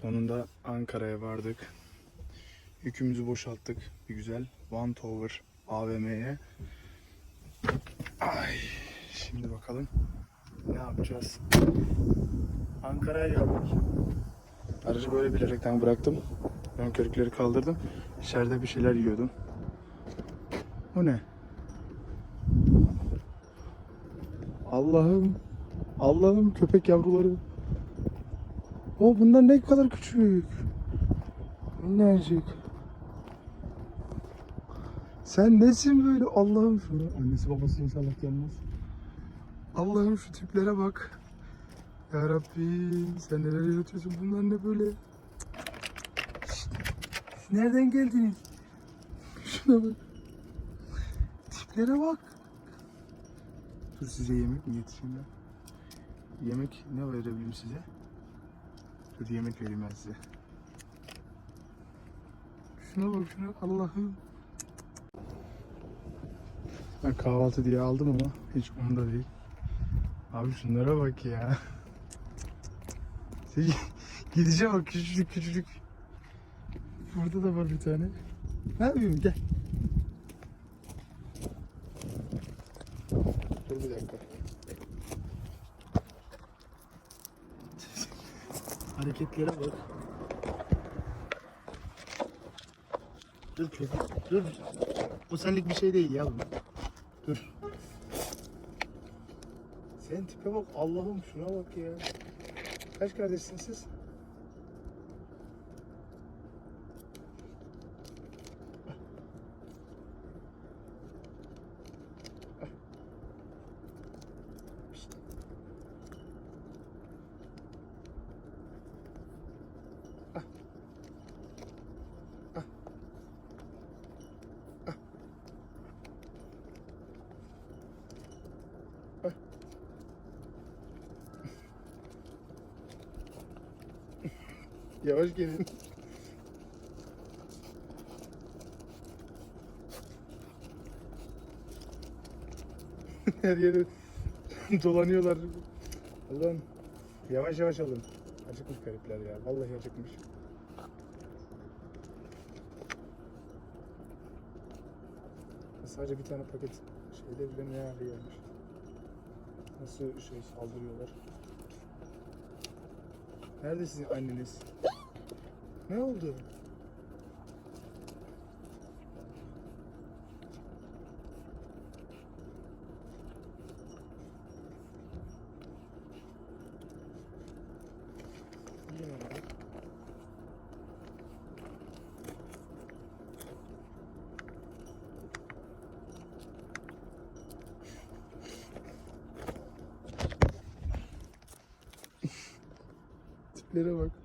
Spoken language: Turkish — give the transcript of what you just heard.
Sonunda Ankara'ya vardık. Yükümüzü boşalttık. Bir güzel One Tower AVM'ye. Ay, şimdi bakalım ne yapacağız. Ankara'ya geldik. Aracı böyle bilerekten bıraktım. Ön körükleri kaldırdım. İçeride bir şeyler yiyordum. O ne? Allah'ım. Allah'ım köpek yavruları. O bunlar ne kadar küçük. Minnacık. Sen nesin böyle Allah'ım şunu. Annesi babası inşallah gelmez. Allah'ım şu tiplere bak. Ya Rabbi sen neler yaratıyorsun bunlar ne böyle. Siz nereden geldiniz? Şuna bak. Tiplere bak. Dur size yemek mi yetişeyim ben? Yemek ne verebilirim size? Dur yemek vereyim ben size. Şuna bak şuna Allah'ım. Ben kahvaltı diye aldım ama hiç umurumda değil. Abi şunlara bak ya. Gideceğim bak küçücük küçücük. Burada da var bir tane. Ne yapayım gel. Dur bir dakika. Hareketlere bak. Dur köpek, dur. O senlik bir şey değil yavrum. Dur. Sen tipe bak Allah'ım şuna bak ya. Kaç kardeşsiniz siz? Yavaş gelin. Her yere dolanıyorlar. Allah'ım. Yavaş yavaş alın. Acıkmış garipler ya. Vallahi acıkmış. Sadece bir tane paket şeyde bile ne hale gelmiş. Nasıl şey saldırıyorlar. Nerede sizin anneniz? Ne oldu? Tiplere bak.